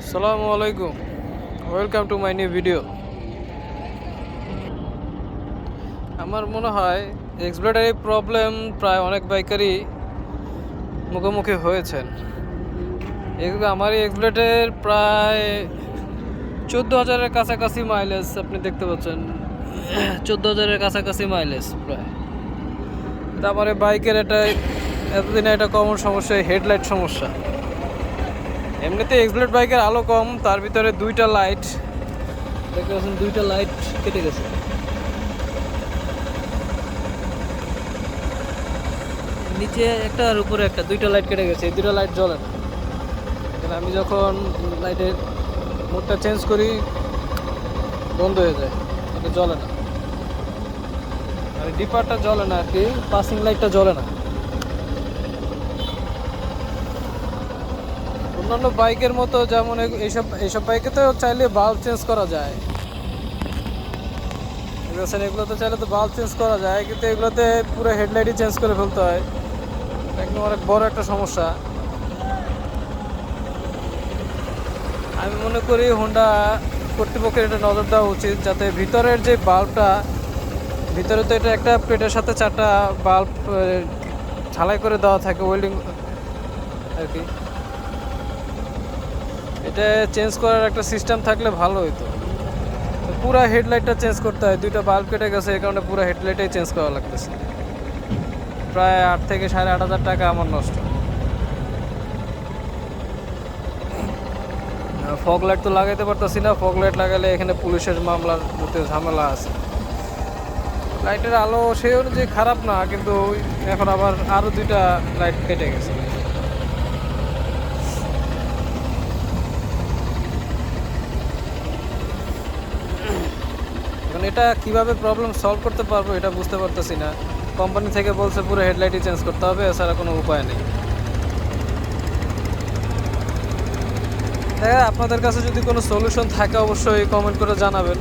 আসসালামু আলাইকুম। Welcome to my new video আমার মনে হয় এক্সপ্লেটারি প্রবলেম প্রায় অনেক বাইকারই মুখোমুখি হয়েছেন। আমার এক্সপ্লেটের প্রায় চোদ্দ হাজারের কাছাকাছি মাইলেজ আপনি দেখতে পাচ্ছেন। চোদ্দ হাজারের কাছাকাছি মাইলেজ প্রায়। তারপরে বাইকের এটা এতদিনে একটা কমন সমস্যা হেডলাইট সমস্যা। এমনিতে এক্সপ্লেট বাইকের আলো কম, তার ভিতরে দুইটা লাইট দেখতে পাচ্ছেন, দুইটা লাইট কেটে গেছে। নিচে একটা আর উপরে একটা, দুইটা লাইট কেটে গেছে, এই দুইটা লাইট জ্বলে না। আমি যখন লাইটের মোডটা চেঞ্জ করি, বন্ধ হয়ে যায়, এটা জ্বলে না। আর ডিপারটা জ্বলে না আর কি পাসিং লাইটটা জ্বলে না। অন্যান্য বাইকের মতো যেমন এইসব এইসব বাইকে তো চাইলে বাল্ব চেঞ্জ করা যায়। দেখছেন এগুলোতে চাইলে তো বাল্ব চেঞ্জ করা যায়, কিন্তু এগুলোতে পুরো হেডলাইটই চেঞ্জ করে ফেলতে হয়। একদম অনেক বড় একটা সমস্যা। আমি মনে করি হোন্ডা কর্তৃপক্ষের এটা নজর দেওয়া উচিত, যাতে ভিতরের যে বাল্বটা ভিতরে তো এটা একটা প্লেটের সাথে চারটা বাল্ব ঝালাই করে দেওয়া থাকে ওয়েল্ডিং আর কি। এটা চেঞ্জ করার একটা সিস্টেম থাকলে ভালো হতো পুরো হেডলাইটটা চেঞ্জ করতে হয়, দুইটা বাল্ব কেটে গেছে, এই কারণে পুরো হেডলাইটাই চেঞ্জ করা লাগতেছে। প্রায় আট থেকে সাড়ে আট হাজার টাকা আমার নষ্ট। ফগ লাইট তো লাগাইতে পারতেছি না, ফগ লাইট লাগালে এখানে পুলিশের মামলার মধ্যে ঝামেলা আছে। লাইটের আলো সেই অনুযায়ী খারাপ না, কিন্তু এখন আবার আরও দুইটা লাইট কেটে গেছে। এখন এটা কীভাবে প্রবলেম সলভ করতে পারব এটা বুঝতে পারতেছি না। কোম্পানি থেকে বলছে পুরো হেডলাইটই চেঞ্জ করতে হবে, এছাড়া কোনো উপায় নেই। হ্যাঁ আপনাদের কাছে যদি কোনো সলিউশন থাকে, অবশ্যই কমেন্ট করে জানাবেন।